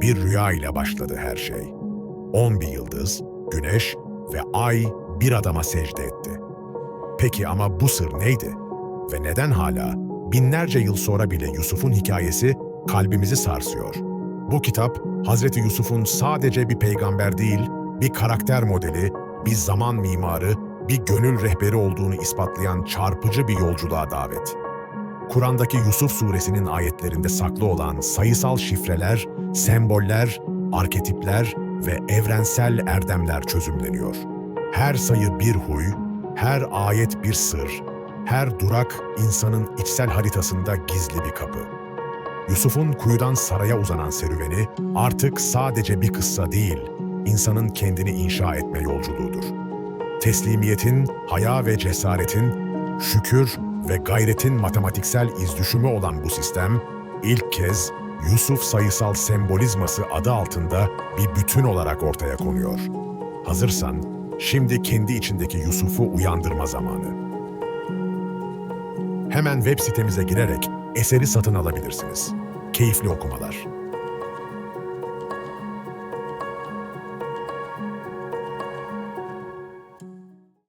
Bir rüya ile başladı her şey. On bir yıldız, güneş ve ay bir adama secde etti. Peki ama bu sır neydi? Ve neden hala binlerce yıl sonra bile Yusuf'un hikayesi kalbimizi sarsıyor? Bu kitap Hazreti Yusuf'un sadece bir peygamber değil, bir karakter modeli, bir zaman mimarı, bir gönül rehberi olduğunu ispatlayan çarpıcı bir yolculuğa davet. Kur'an'daki Yusuf suresinin ayetlerinde saklı olan sayısal şifreler, semboller, arketipler ve evrensel erdemler çözümleniyor. Her sayı bir huy, her ayet bir sır, her durak insanın içsel haritasında gizli bir kapı. Yusuf'un kuyudan saraya uzanan serüveni artık sadece bir kıssa değil, insanın kendini inşa etme yolculuğudur. Teslimiyetin, haya ve cesaretin, şükür ve gayretin matematiksel izdüşümü olan bu sistem, ilk kez Yusuf sayısal sembolizması adı altında bir bütün olarak ortaya konuyor. Hazırsan, şimdi kendi içindeki Yusuf'u uyandırma zamanı. Hemen web sitemize girerek eseri satın alabilirsiniz. Keyifli okumalar.